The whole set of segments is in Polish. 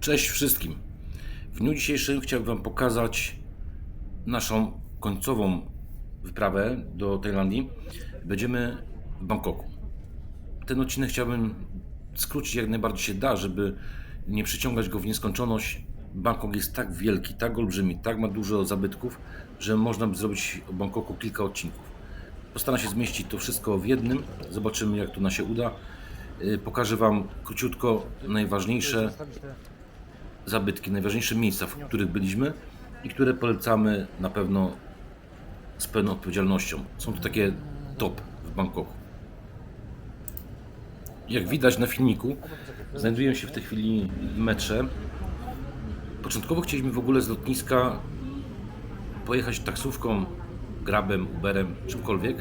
Cześć wszystkim. W dniu dzisiejszym chciałbym Wam pokazać naszą końcową wyprawę do Tajlandii. Będziemy w Bangkoku. Ten odcinek chciałbym skrócić jak najbardziej się da, żeby nie przyciągać go w nieskończoność. Bangkok jest tak wielki, tak olbrzymi, tak ma dużo zabytków, że można by zrobić o Bangkoku kilka odcinków. Postaram się zmieścić to wszystko w jednym. Zobaczymy, jak to nam się uda. Yy, Pokażę Wam króciutko najważniejsze zabytki, najważniejsze miejsca, w których byliśmy i które polecamy na pewno z pełną odpowiedzialnością. Są to takie top w Bangkoku. Jak widać na filmiku, znajduję się w tej chwili w metrze. Początkowo chcieliśmy w ogóle z lotniska pojechać taksówką, grabem, uberem, czymkolwiek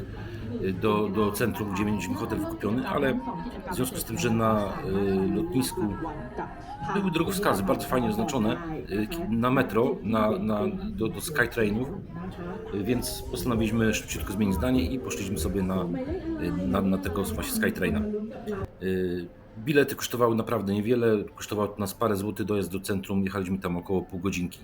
do, do centrum, gdzie mieliśmy hotel wykupiony, ale w związku z tym, że na y, lotnisku były drogowskazy bardzo fajnie oznaczone y, na metro, na, na, do, do Skytrainów, y, więc postanowiliśmy szybciutko zmienić zdanie i poszliśmy sobie na, na, na tego właśnie Skytraina. Bilety kosztowały naprawdę niewiele, kosztowało to nas parę złotych dojazd do centrum, jechaliśmy tam około pół godzinki.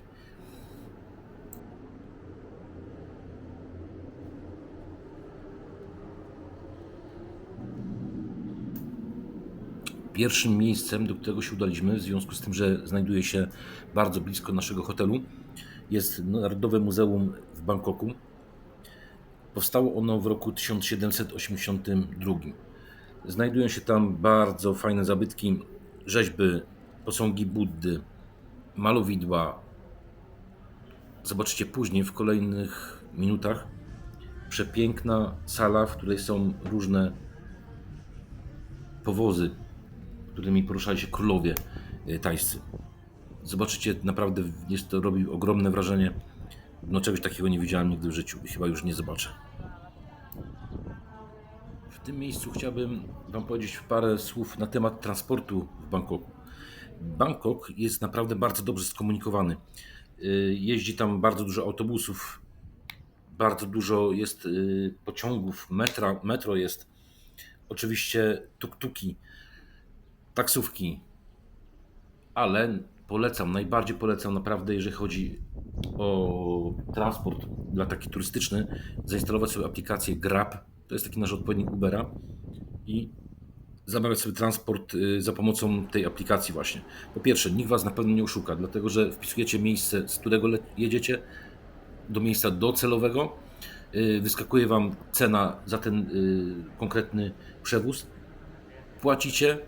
Pierwszym miejscem, do którego się udaliśmy, w związku z tym, że znajduje się bardzo blisko naszego hotelu, jest Narodowe Muzeum w Bangkoku. Powstało ono w roku 1782. Znajdują się tam bardzo fajne zabytki, rzeźby, posągi Buddy, malowidła. Zobaczycie później w kolejnych minutach. Przepiękna sala, w której są różne powozy, którymi poruszali się królowie y, tajscy. Zobaczycie, naprawdę jest to robi ogromne wrażenie. No czegoś takiego nie widziałem nigdy w życiu i chyba już nie zobaczę. W tym miejscu chciałbym Wam powiedzieć parę słów na temat transportu w Bangkoku. Bangkok jest naprawdę bardzo dobrze skomunikowany. Y, Jeździ tam bardzo dużo autobusów, bardzo dużo jest y, pociągów, metra, metro jest, oczywiście tuk-tuki, taksówki, ale polecam, najbardziej polecam naprawdę, jeżeli chodzi o transport dla taki turystyczny, zainstalować sobie aplikację Grab, to jest taki nasz odpowiednik Ubera i zamawiać sobie transport y, za pomocą tej aplikacji właśnie. Po pierwsze, nikt Was na pewno nie oszuka, dlatego że wpisujecie miejsce, z którego jedziecie do miejsca docelowego, y, wyskakuje Wam cena za ten y, konkretny przewóz, płacicie,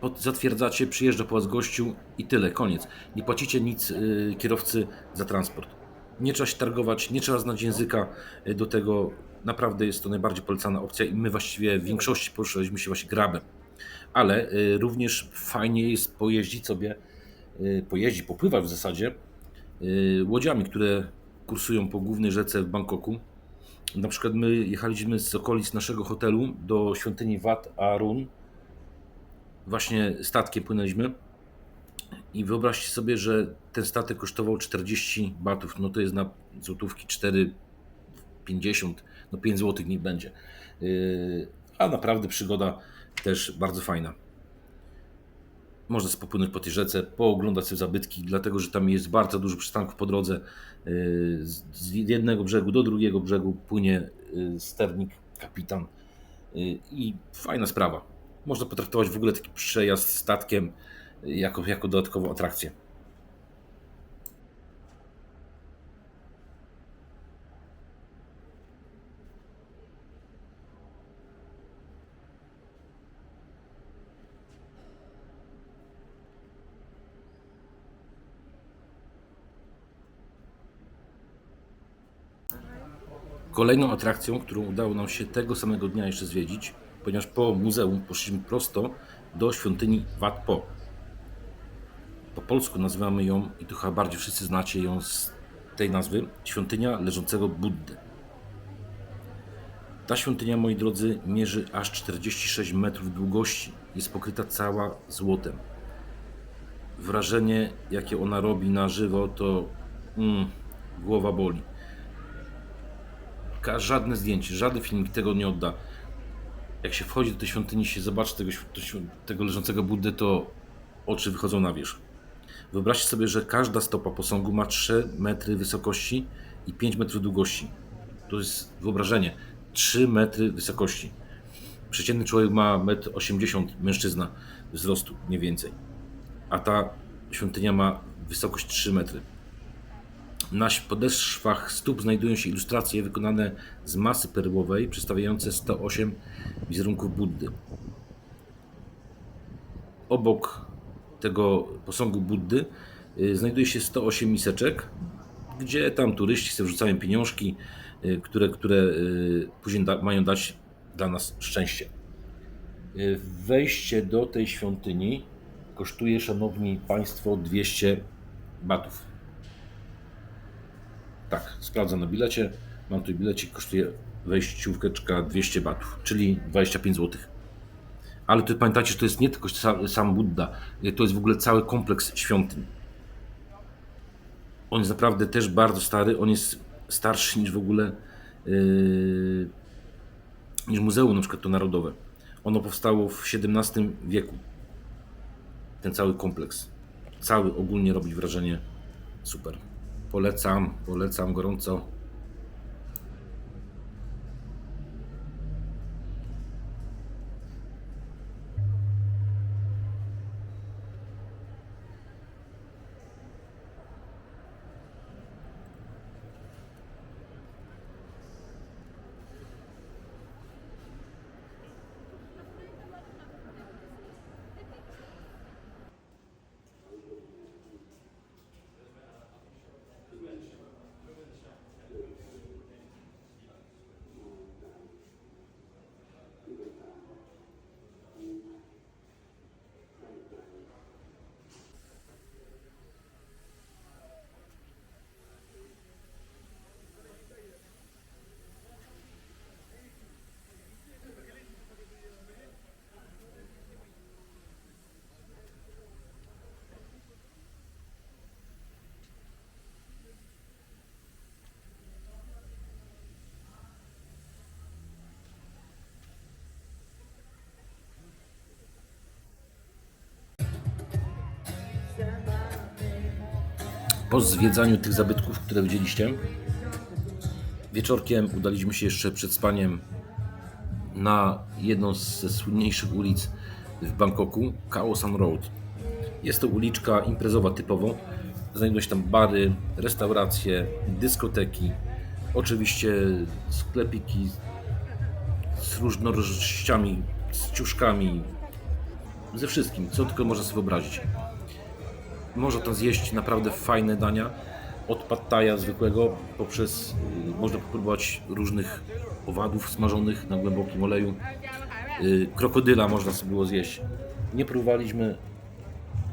pod- zatwierdzacie, przyjeżdża po Was gościu i tyle, koniec. Nie płacicie nic y, kierowcy za transport. Nie trzeba się targować, nie trzeba znać języka y, do tego. Naprawdę jest to najbardziej polecana opcja i my właściwie w większości poruszaliśmy się właśnie grabem. Ale y, również fajnie jest pojeździć sobie, y, pojeździć, popływać w zasadzie y, łodziami, które kursują po głównej rzece w Bangkoku. Na przykład my jechaliśmy z okolic naszego hotelu do świątyni Wat Arun, właśnie statkiem płynęliśmy i wyobraźcie sobie, że ten statek kosztował 40 batów, no to jest na złotówki 4,50, no 5 złotych niech będzie. Yy, A naprawdę przygoda też bardzo fajna. Można popłynąć po tej rzece, pooglądać sobie zabytki, dlatego że tam jest bardzo dużo przystanków po drodze. Yy, Z jednego brzegu do drugiego brzegu płynie yy, sternik, kapitan i fajna sprawa. Można potraktować w ogóle taki przejazd statkiem jako, jako dodatkową atrakcję. Kolejną atrakcją, którą udało nam się tego samego dnia jeszcze zwiedzić, ponieważ po muzeum poszliśmy prosto do świątyni Wat Po. Po polsku nazywamy ją, i to chyba bardziej wszyscy znacie ją z tej nazwy, świątynia leżącego Buddy. Ta świątynia, moi drodzy, mierzy aż 46 metrów długości. Jest pokryta cała złotem. Wrażenie, jakie ona robi na żywo, to mm, głowa boli. Żadne zdjęcie, żaden filmik tego nie odda. Jak się wchodzi do tej świątyni, się zobaczy tego, tego leżącego Buddę, to oczy wychodzą na wierzch. Wyobraźcie sobie, że każda stopa posągu ma 3 metry wysokości i 5 metrów długości. To jest wyobrażenie. 3 metry wysokości. Przeciętny człowiek ma 1,80 m, mężczyzna wzrostu, mniej więcej. A ta świątynia ma wysokość 3 metry. Na podeszwach stóp znajdują się ilustracje wykonane z masy perłowej, przedstawiające 108 wizerunków Buddy. Obok tego posągu Buddy y, znajduje się 108 miseczek, gdzie tam turyści sobie wrzucają pieniążki, y, które, które y, później da, mają dać dla nas szczęście. Wejście do tej świątyni kosztuje, szanowni państwo, 200 batów. Tak, sprawdzam na bilecie. Mam tu bilecik, kosztuje wejścióweczka 200 batów, czyli 25 zł. Ale to pamiętajcie, że to jest nie tylko sam, sam Buddha, to jest w ogóle cały kompleks świątyń. On jest naprawdę też bardzo stary, on jest starszy niż w ogóle yy, niż muzeum na przykład to narodowe. Ono powstało w XVII wieku. Ten cały kompleks. Cały ogólnie robi wrażenie super. Polecam, polecam gorąco. Po zwiedzaniu tych zabytków, które widzieliście, wieczorkiem udaliśmy się jeszcze przed spaniem na jedną ze słynniejszych ulic w Bangkoku, Khao San Road. Jest to uliczka imprezowa typowo. Znajdują się tam bary, restauracje, dyskoteki, oczywiście sklepiki z różnorodnościami, z ciuszkami, ze wszystkim, co tylko można sobie wyobrazić. Można tam zjeść naprawdę fajne dania. Od pattaja zwykłego poprzez y, można popróbować różnych owadów smażonych na głębokim oleju. Y, krokodyla można sobie było zjeść. Nie próbowaliśmy.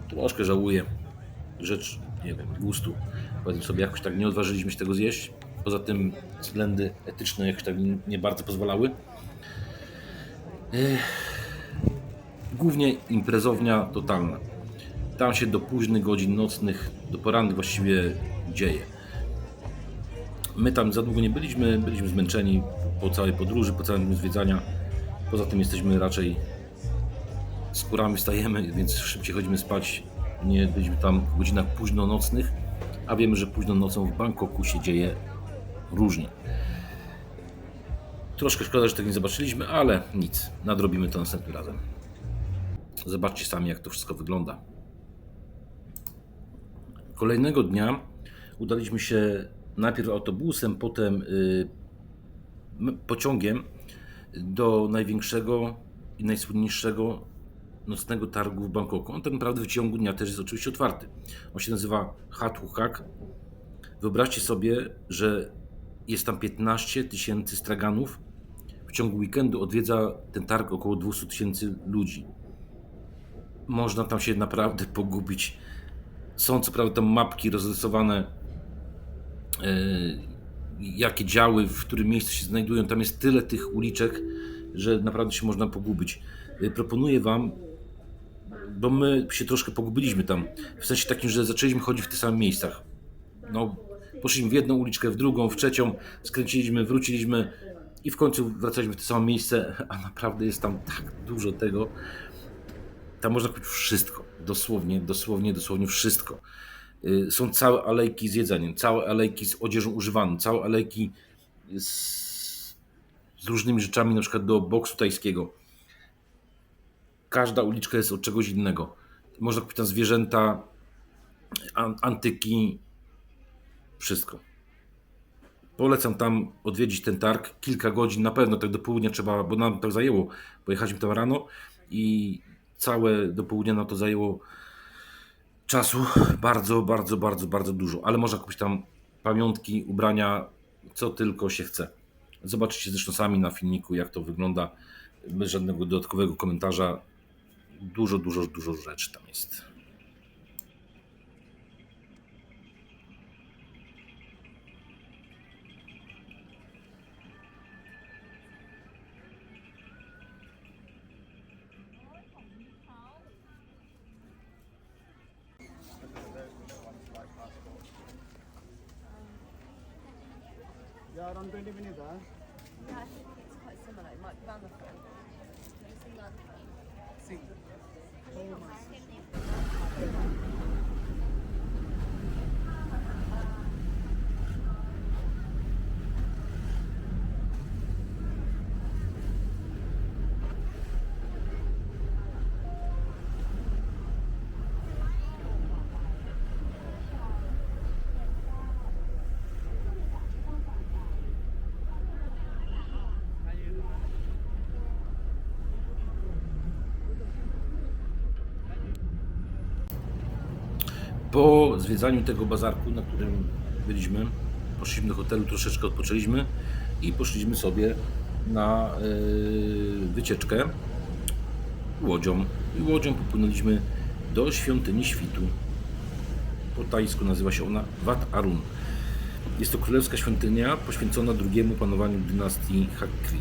Troszkę żałuję. Rzecz, nie wiem, gustu. Powiedzmy sobie, jakoś tak nie odważyliśmy się tego zjeść. Poza tym względy etyczne jakoś tak nie- nie bardzo pozwalały. Głównie imprezownia totalna. Tam się do późnych godzin nocnych, do porannych właściwie dzieje. My tam za długo nie byliśmy, byliśmy zmęczeni po całej podróży, po całym zwiedzania. Poza tym jesteśmy raczej skórami wstajemy, więc szybciej chodzimy spać. Nie byliśmy tam w godzinach późno nocnych, a wiemy, że późną nocą w Bangkoku się dzieje różnie. Troszkę szkoda, że tego nie zobaczyliśmy, ale nic, nadrobimy to następnym razem. Zobaczcie sami, jak to wszystko wygląda. Kolejnego dnia udaliśmy się najpierw autobusem, potem y, pociągiem do największego i najsłynniejszego nocnego targu w Bangkoku. On tak naprawdę w ciągu dnia też jest oczywiście otwarty. On się nazywa Hatu. Wyobraźcie sobie, że jest tam 15 tysięcy straganów. W ciągu weekendu odwiedza ten targ około 200 tysięcy ludzi. Można tam się naprawdę pogubić. Są co prawda tam mapki rozrysowane, e, jakie działy, w którym miejscu się znajdują. Tam jest tyle tych uliczek, że naprawdę się można pogubić. E, Proponuję Wam, bo my się troszkę pogubiliśmy tam, w sensie takim, że zaczęliśmy chodzić w tych samych miejscach. No, poszliśmy w jedną uliczkę, w drugą, w trzecią, skręciliśmy, wróciliśmy i w końcu wracaliśmy w to samo miejsce, a naprawdę jest tam tak dużo tego, Tam można kupić wszystko. Dosłownie, dosłownie, dosłownie wszystko. Y, Są całe alejki z jedzeniem, całe alejki z odzieżą używaną, całe alejki z, z różnymi rzeczami, na przykład do boksu tajskiego. Każda uliczka jest od czegoś innego. Można kupić tam zwierzęta, an- antyki, wszystko. Polecam tam odwiedzić ten targ. Kilka godzin, na pewno tak do południa trzeba, bo nam tak zajęło. Pojechaliśmy tam rano i całe do południa nam to zajęło czasu bardzo, bardzo, bardzo, bardzo dużo. Ale można kupić tam pamiątki, ubrania, co tylko się chce. Zobaczycie zresztą sami na filmiku, jak to wygląda. Bez żadnego dodatkowego komentarza. Dużo, dużo, dużo rzeczy tam jest. Yeah, around 20 minutes, huh? Yeah, I think it's quite similar. It might be around the front. Let me see around the front. See. Po zwiedzaniu tego bazarku, na którym byliśmy, poszliśmy do hotelu, troszeczkę odpoczęliśmy i poszliśmy sobie na yy, wycieczkę łodzią. I łodzią popłynęliśmy do świątyni świtu. Po tajsku nazywa się ona Wat Arun. Jest to królewska świątynia poświęcona drugiemu panowaniu dynastii Hakri.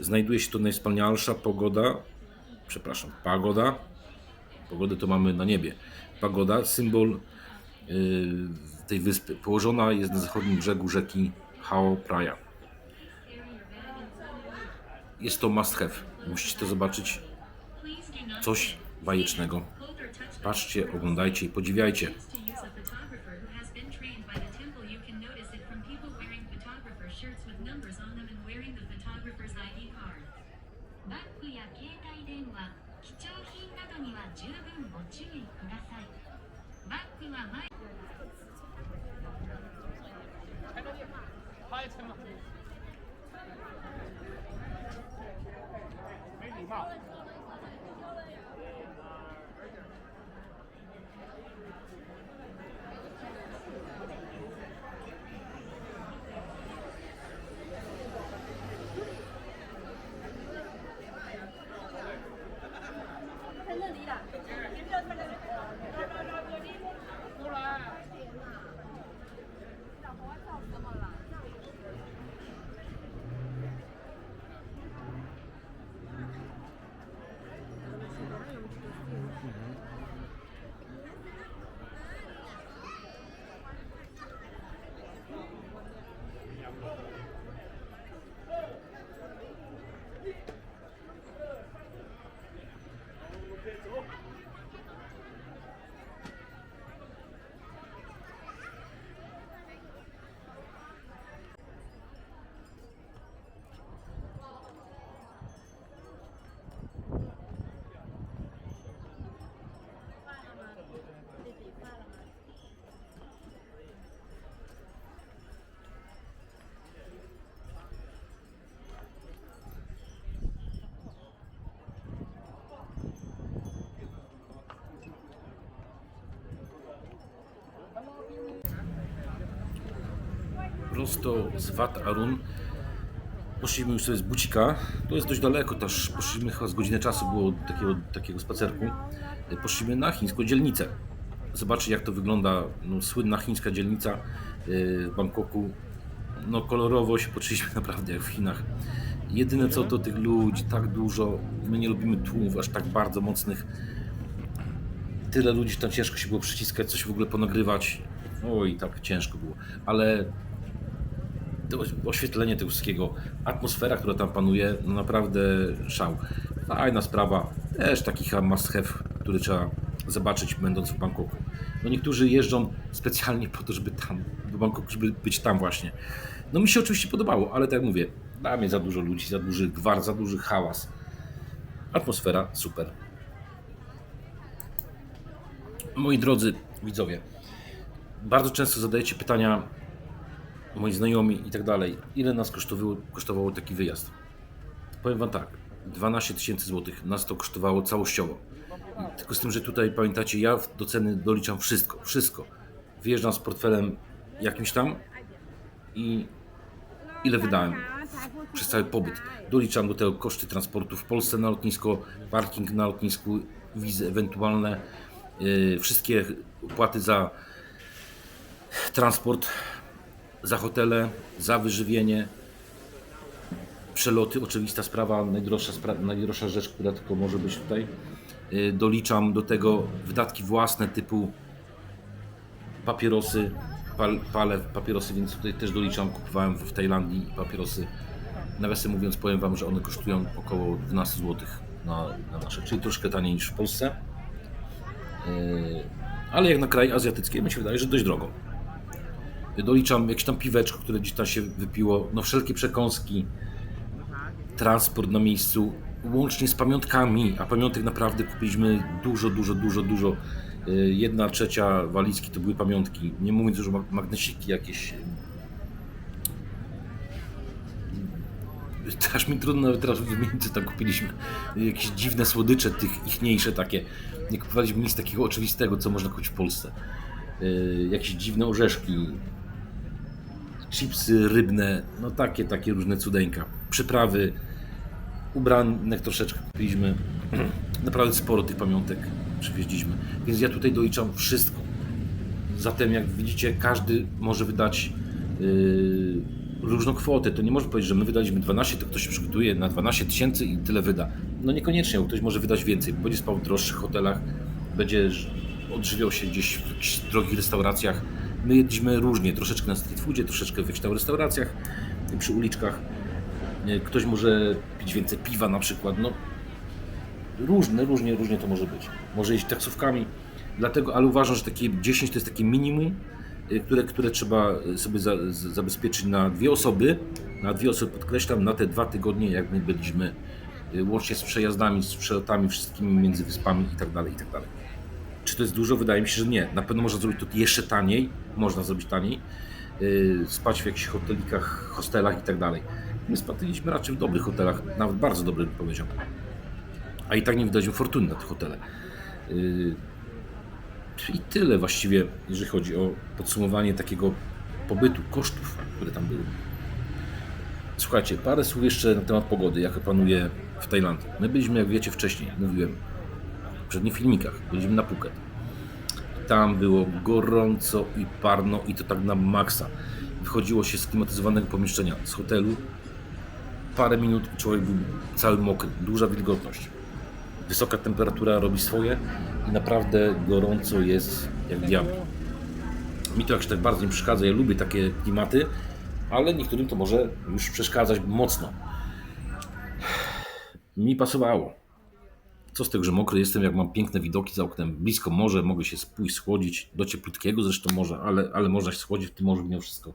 Znajduje się to najwspanialsza pogoda, przepraszam, pagoda Pogodę to mamy na niebie. Pagoda, symbol yy, tej wyspy. Położona jest na zachodnim brzegu rzeki Hao Praia. Jest to must have. Musicie to zobaczyć. Coś bajecznego. Patrzcie, oglądajcie i podziwiajcie. to use a photographer who has been trained by the temple, you can notice it from people wearing photographer shirts with numbers on them and wearing the photographer's ID card. バッグや携帯電話、 貴重品などには十分ご注意ください。バッグは前在 Prosto z Wat Arun poszliśmy już sobie z bucika. To jest dość daleko, też poszliśmy chyba z godzinę czasu było takiego, takiego spacerku. Poszliśmy na chińską dzielnicę. Zobaczcie jak to wygląda. No, słynna chińska dzielnica yy, w Bangkoku. No kolorowo się poczuliśmy naprawdę jak w Chinach. Jedyne co do tych ludzi, tak dużo. My nie lubimy tłumów aż tak bardzo mocnych. Tyle ludzi, tam ciężko się było przyciskać, coś w ogóle ponagrywać. Oj, tak ciężko było. Ale to oświetlenie tego wszystkiego, atmosfera, która tam panuje, no naprawdę szał. Fajna sprawa, też taki must have, który trzeba zobaczyć będąc w Bangkoku. No niektórzy jeżdżą specjalnie po to, żeby tam, do Bangkoku, żeby być tam właśnie. No mi się oczywiście podobało, ale tak jak mówię, dla mnie za dużo ludzi, za duży gwar, za duży hałas. Atmosfera super. Moi drodzy widzowie, bardzo często zadajecie pytania moi znajomi i tak dalej, ile nas kosztowało, taki wyjazd? Powiem Wam tak, 12 tysięcy złotych nas to kosztowało całościowo. Tylko z tym, że tutaj pamiętacie, ja do ceny doliczam wszystko, wszystko. Wyjeżdżam z portfelem jakimś tam i ile wydałem przez cały pobyt. Doliczam do tego koszty transportu w Polsce na lotnisko, parking na lotnisku, wizy ewentualne, yy, wszystkie opłaty za transport, za hotele, za wyżywienie, przeloty, oczywista sprawa, najdroższa, spra- najdroższa rzecz, która tylko może być tutaj. Yy, Doliczam do tego wydatki własne typu papierosy, pal, palę papierosy, więc tutaj też doliczam. Kupowałem w Tajlandii papierosy. Nawiasem mówiąc, powiem Wam, że one kosztują około 12 zł na, na nasze, czyli troszkę taniej niż w Polsce. Yy, ale jak na kraj azjatycki, mi się wydaje, że dość drogo. Doliczam jakieś tam piweczko, które gdzieś tam się wypiło, no wszelkie przekąski, transport na miejscu, łącznie z pamiątkami, a pamiątek naprawdę kupiliśmy dużo, dużo, dużo, dużo. Y, Jedna trzecia walizki to były pamiątki, nie mówiąc już o mag- magnesiki jakieś. Aż mi trudno nawet teraz wymienić, co tam kupiliśmy. Jakieś dziwne słodycze, tych ichniejsze takie. Nie kupowaliśmy nic takiego oczywistego, co można kupić w Polsce. Y, Jakieś dziwne orzeszki, chipsy rybne, no takie, takie różne cudeńka. Przyprawy, ubranek troszeczkę kupiliśmy. Naprawdę sporo tych pamiątek przywieźliśmy. Więc ja tutaj doliczam wszystko. Zatem jak widzicie, każdy może wydać yy, różną kwotę. To nie może powiedzieć, że my wydaliśmy 12, to ktoś się przygotuje na 12 tysięcy i tyle wyda. No niekoniecznie, ktoś może wydać więcej. Będzie spał w droższych hotelach, będzie odżywiał się gdzieś w jakichś drogich restauracjach. My jedliśmy różnie, troszeczkę na street foodzie, troszeczkę w tam restauracjach, przy uliczkach. Ktoś może pić więcej piwa na przykład. No, różne, różnie, różnie to może być. Może jeździć taksówkami. Dlatego, ale uważam, że takie 10 to jest takie minimum, y, które, które trzeba sobie za, zabezpieczyć na dwie osoby. Na dwie osoby podkreślam, na te dwa tygodnie, jak my byliśmy, y, łącznie z przejazdami, z przelotami wszystkimi między wyspami i tak dalej, i tak dalej. Czy to jest dużo? Wydaje mi się, że nie. Na pewno można zrobić to jeszcze taniej. Można zrobić taniej. Yy, spać w jakichś hotelikach, hostelach i tak dalej. My spaliśmy raczej w dobrych hotelach, nawet bardzo dobrych bym powiedział. A i tak nie wydaliśmy fortuny na te hotele. Yy, I tyle właściwie, jeżeli chodzi o podsumowanie takiego pobytu, kosztów, które tam były. Słuchajcie, parę słów jeszcze na temat pogody, jaka panuje w Tajlandii. My byliśmy, jak wiecie, wcześniej, mówiłem, poprzednich filmikach, byliśmy na Phuket. Tam było gorąco i parno i to tak na maksa. Wychodziło się z klimatyzowanego pomieszczenia, z hotelu. Parę minut i człowiek był cały mokry, duża wilgotność. Wysoka temperatura robi swoje i naprawdę gorąco jest jak diabł. Mi to jakoś tak bardzo nie przeszkadza, ja lubię takie klimaty, ale niektórym to może już przeszkadzać mocno. Mi pasowało. Co z tego, że mokry jestem, jak mam piękne widoki za oknem, blisko morze, mogę się pójść schłodzić, do cieplutkiego zresztą morza, ale, ale można się schłodzić w tym morzu mimo wszystko.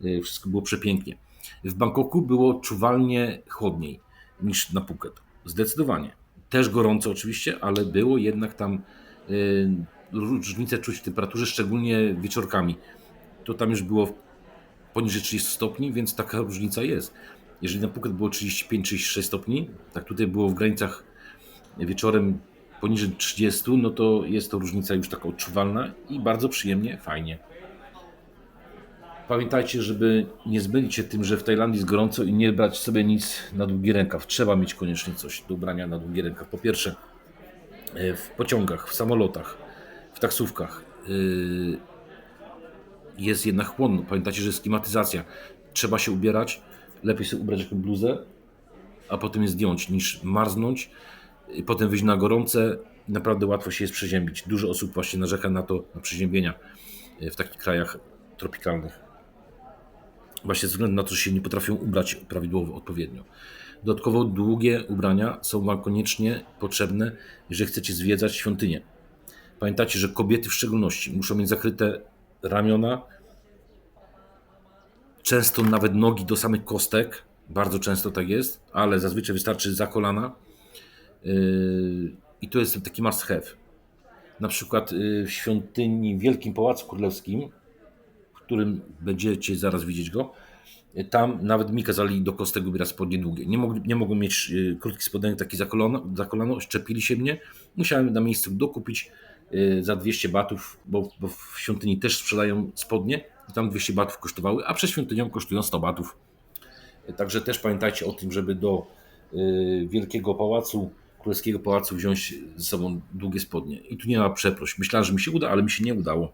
Yy, Wszystko było przepięknie. W Bangkoku było czuwalnie chłodniej niż na Phuket. Zdecydowanie. Też gorąco oczywiście, ale było jednak tam różnicę czuć w temperaturze, szczególnie wieczorkami. To tam już było poniżej 30 stopni, więc taka różnica jest. Jeżeli na Phuket było 35-36 stopni, tak tutaj było w granicach wieczorem poniżej 30, no to jest to różnica już taka odczuwalna i bardzo przyjemnie, fajnie. Pamiętajcie, żeby nie zmylić się tym, że w Tajlandii jest gorąco i nie brać sobie nic na długi rękaw. Trzeba mieć koniecznie coś do ubrania na długi rękaw. Po pierwsze, e, w pociągach, w samolotach, w taksówkach yy, jest jednak chłodno. Pamiętajcie, że jest klimatyzacja. Trzeba się ubierać. Lepiej sobie ubrać jakąś bluzę, a potem je zdjąć, niż marznąć i potem wyjść na gorące. Naprawdę łatwo się jest przeziębić. Dużo osób właśnie narzeka na to, na przeziębienia e, w takich krajach tropikalnych. Właśnie ze względu na to, że się nie potrafią ubrać prawidłowo, odpowiednio. Dodatkowo długie ubrania są Wam koniecznie potrzebne, jeżeli chcecie zwiedzać świątynię. Pamiętajcie, że kobiety w szczególności muszą mieć zakryte ramiona, często nawet nogi do samych kostek. Bardzo często tak jest, ale zazwyczaj wystarczy za kolana. I to jest taki must have. Na przykład yy, w świątyni w Wielkim Pałacu Królewskim, w którym będziecie zaraz widzieć go, tam nawet mi kazali do kostek ubierać spodnie długie. Nie, mogli, nie mogłem mieć yy, krótkich spodenek takich za kolano, za kolano, szczepili się mnie. Musiałem na miejscu dokupić yy, za 200 batów, bo, bo w świątyni też sprzedają spodnie i tam 200 batów kosztowały, a przed świątynią kosztują 100 batów. Także też pamiętajcie o tym, żeby do y, Wielkiego Pałacu, Królewskiego Pałacu wziąć ze sobą długie spodnie. I tu nie ma przeproś. Myślałem, że mi się uda, ale mi się nie udało.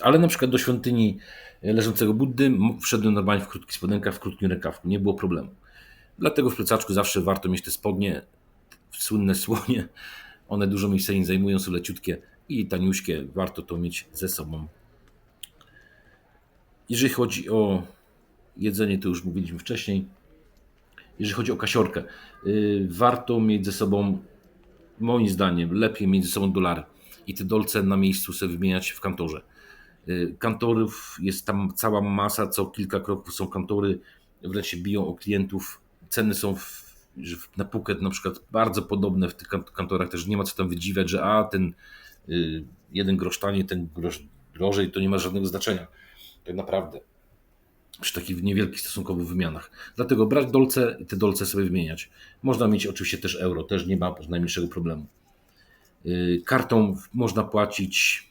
Ale na przykład do świątyni leżącego Buddy wszedłem normalnie w krótkich spodenkach, w krótkim rękawku. Nie było problemu. Dlatego w plecaczku zawsze warto mieć te spodnie, słynne słonie. One dużo miejsca nie zajmują, są leciutkie i taniuśkie. Warto to mieć ze sobą. Jeżeli chodzi o jedzenie, to już mówiliśmy wcześniej. Jeżeli chodzi o kasiorkę, yy, warto mieć ze sobą, moim zdaniem, lepiej mieć ze sobą dolary i te dolce na miejscu sobie wymieniać w kantorze. Yy, Kantorów jest tam cała masa, co kilka kroków są kantory, wręcz się biją o klientów. Ceny są w, na Phuket na przykład bardzo podobne w tych kan- kantorach, też nie ma co tam wydziwiać, że a ten yy, jeden grosz taniej, ten grosz drożej, to nie ma żadnego znaczenia. Tak naprawdę przy takich niewielkich stosunkowo wymianach. Dlatego brać dolce i te dolce sobie wymieniać. Można mieć oczywiście też euro, też nie ma najmniejszego problemu. Yy, Kartą można płacić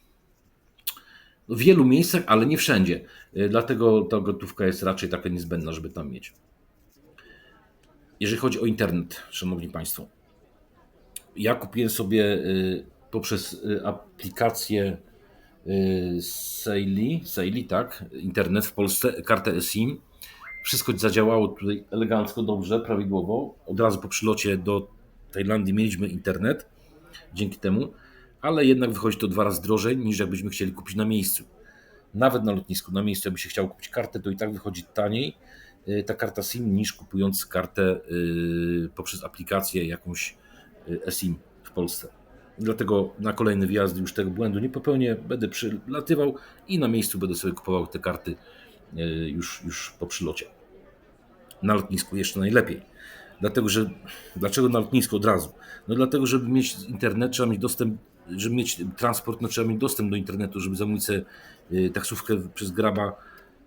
w wielu miejscach, ale nie wszędzie. Yy, Dlatego ta gotówka jest raczej taka niezbędna, żeby tam mieć. Jeżeli chodzi o internet, Szanowni Państwo, ja kupiłem sobie yy, poprzez aplikację yy, Saili, Saili, tak, internet w Polsce, kartę eSIM. Wszystko zadziałało tutaj elegancko, dobrze, prawidłowo. Od razu po przylocie do Tajlandii mieliśmy internet dzięki temu, ale jednak wychodzi to dwa razy drożej niż jakbyśmy chcieli kupić na miejscu. Nawet na lotnisku, na miejscu, jakby się chciał kupić kartę, to i tak wychodzi taniej yy, ta karta SIM niż kupując kartę yy, poprzez aplikację jakąś eSIM w Polsce. Dlatego na kolejny wjazd już tego błędu nie popełnię. Będę przylatywał i na miejscu będę sobie kupował te karty e, już, już po przylocie. Na lotnisku jeszcze najlepiej. Dlatego, że dlaczego na lotnisku od razu? No dlatego, żeby mieć internet, trzeba mieć dostęp, żeby mieć transport, no trzeba mieć dostęp do internetu, żeby zamówić sobie e, taksówkę przez graba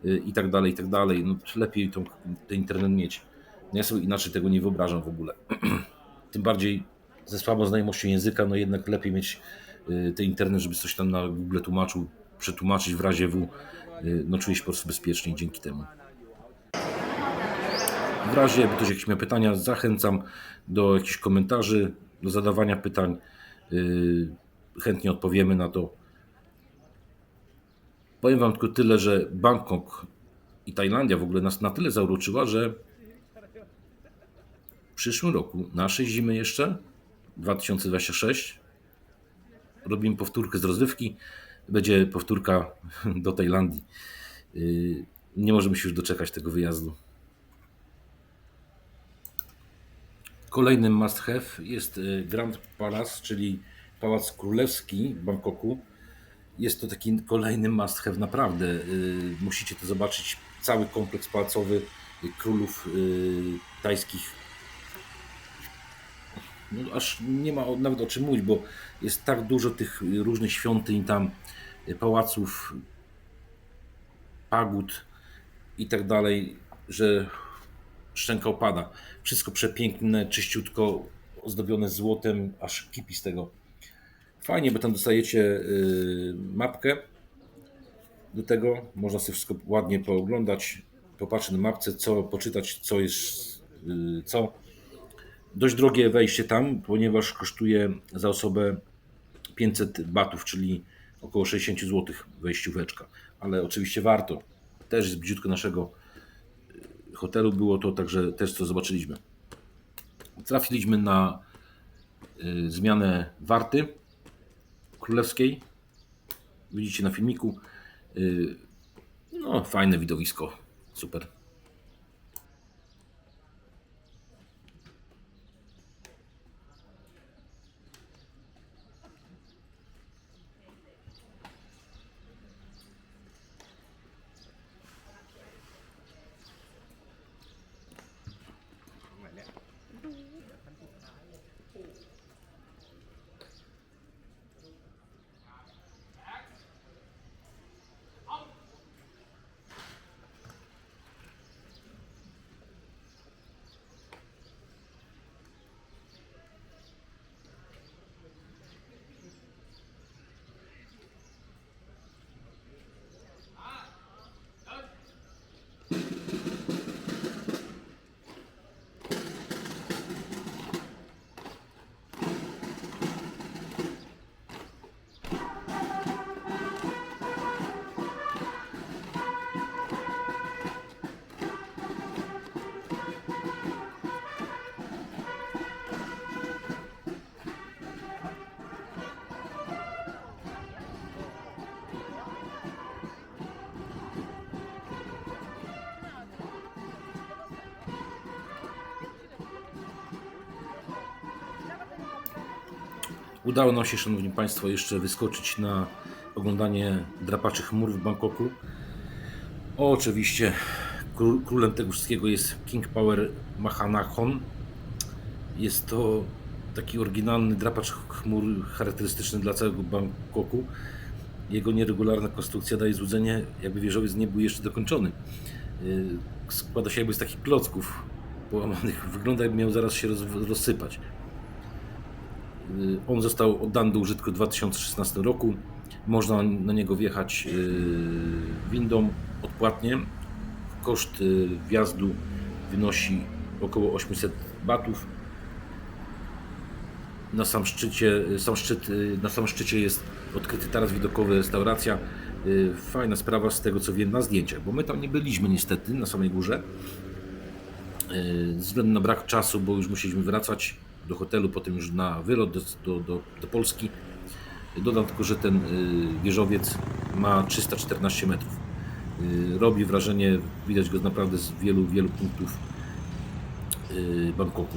e, i tak dalej, i tak dalej. No lepiej tą, ten internet mieć. No ja sobie inaczej tego nie wyobrażam w ogóle. Tym bardziej ze słabą znajomością języka, no jednak lepiej mieć y, ten internet, żeby coś tam na Google tłumaczył, przetłumaczyć w razie W. y, No czuję się po prostu bezpieczniej dzięki temu. W razie, jakby ktoś jakieś miał pytania, zachęcam do jakichś komentarzy, do zadawania pytań. Y, Chętnie odpowiemy na to. Powiem Wam tylko tyle, że Bangkok i Tajlandia w ogóle nas na tyle zauroczyła, że w przyszłym roku, naszej zimy jeszcze, 2026, robimy powtórkę z rozrywki. Będzie powtórka do Tajlandii. Yy, Nie możemy się już doczekać tego wyjazdu. Kolejnym must have jest y, Grand Palace, czyli Pałac Królewski w Bangkoku. Jest to taki kolejny must have, naprawdę. Y, Musicie to zobaczyć. Cały kompleks pałacowy królów tajskich no, aż nie ma nawet o czym mówić, bo jest tak dużo tych różnych świątyń tam, y, pałaców, pagód i tak dalej, że szczęka opada. Wszystko przepiękne, czyściutko, ozdobione złotem, aż kipi z tego. Fajnie, bo tam dostajecie y, mapkę do tego, można sobie wszystko ładnie pooglądać, popatrzeć na mapce, co poczytać, co jest y, co. Dość drogie wejście tam, ponieważ kosztuje za osobę 500 batów, czyli około 60 zł wejścióweczka. Ale oczywiście warto. Też z bliziutko naszego y, hotelu było to, także też to zobaczyliśmy. Trafiliśmy na y, zmianę warty królewskiej. Widzicie na filmiku. Y, no, fajne widowisko. Super. Udało nam się, Szanowni Państwo, jeszcze wyskoczyć na oglądanie drapaczy chmur w Bangkoku. Oczywiście kró- królem tego wszystkiego jest King Power Mahanakhon. Jest to taki oryginalny drapacz chmur charakterystyczny dla całego Bangkoku. Jego nieregularna konstrukcja daje złudzenie, jakby wieżowiec nie był jeszcze dokończony. Yy, Składa się jakby z takich klocków połamanych. Wygląda jakby miał zaraz się roz, rozsypać. Yy, On został oddany do użytku w 2016 roku. Można na niego wjechać yy, windą odpłatnie. Koszt yy, wjazdu wynosi około 800 batów. Na sam szczycie, sam szczyt, na samym szczycie jest odkryty taras widokowy, restauracja. Fajna sprawa z tego co wiem na zdjęciach, bo my tam nie byliśmy niestety na samej górze. Ze względu na brak czasu, bo już musieliśmy wracać do hotelu, potem już na wylot do, do, do, do Polski. Dodam tylko, że ten yy, wieżowiec ma 314 metrów. Yy, Robi wrażenie, widać go naprawdę z wielu, wielu punktów yy, Bangkoku.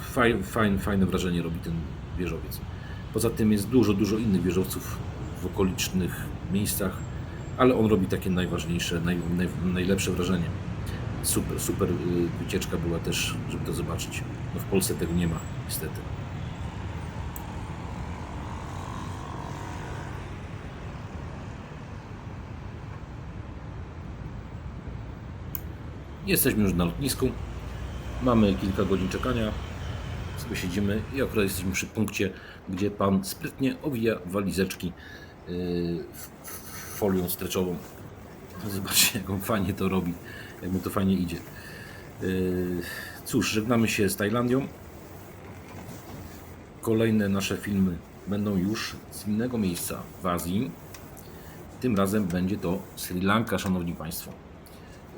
Faj, fajne, fajne wrażenie robi ten wieżowiec. Poza tym jest dużo, dużo innych wieżowców w okolicznych miejscach, ale on robi takie najważniejsze, naj, naj, najlepsze wrażenie. Super, super y, wycieczka była też, żeby to zobaczyć. No w Polsce tego nie ma, niestety. Jesteśmy już na lotnisku. Mamy kilka godzin czekania. Sobie siedzimy i akurat jesteśmy przy punkcie, gdzie pan sprytnie owija walizeczki w folią streczową. Zobaczcie, jak on fajnie to robi, jak mu to fajnie idzie. Yy, Cóż, żegnamy się z Tajlandią. Kolejne nasze filmy będą już z innego miejsca w Azji. Tym razem będzie to Sri Lanka, szanowni państwo.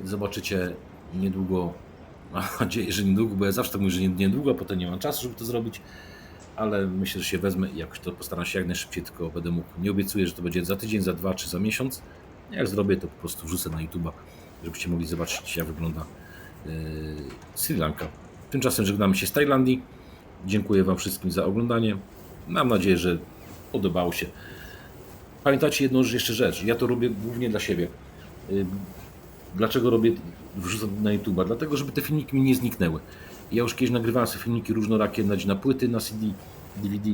Zobaczycie niedługo, mam nadzieję, że niedługo, bo ja zawsze tak mówię, że nie- niedługo, potem nie mam czasu, żeby to zrobić, ale myślę, że się wezmę i jakoś to postaram się jak najszybciej, tylko będę mógł. Nie obiecuję, że to będzie za tydzień, za dwa czy za miesiąc. Jak zrobię, to po prostu wrzucę na YouTube'a, żebyście mogli zobaczyć, jak wygląda yy, Sri Lanka. Tymczasem żegnamy się z Tajlandii. Dziękuję Wam wszystkim za oglądanie. Mam nadzieję, że podobało się. Pamiętajcie jedną jeszcze rzecz. Ja to robię głównie dla siebie. Yy, Dlaczego robię, wrzucam na YouTube'a? Dlatego, żeby te filmiki mi nie zniknęły. Ja już kiedyś nagrywałem sobie filmiki różnorakie na, płyty, na CD, DVD.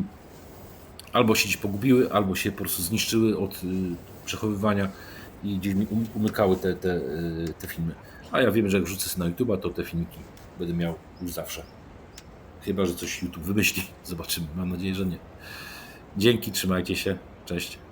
Albo się gdzieś pogubiły, albo się po prostu zniszczyły od y, przechowywania i gdzieś mi um, umykały te, te, y, te filmy. A ja wiem, że jak wrzucę sobie na YouTube'a, to te filmiki będę miał już zawsze. Chyba, że coś YouTube wymyśli. Zobaczymy. Mam nadzieję, że nie. Dzięki, trzymajcie się. Cześć.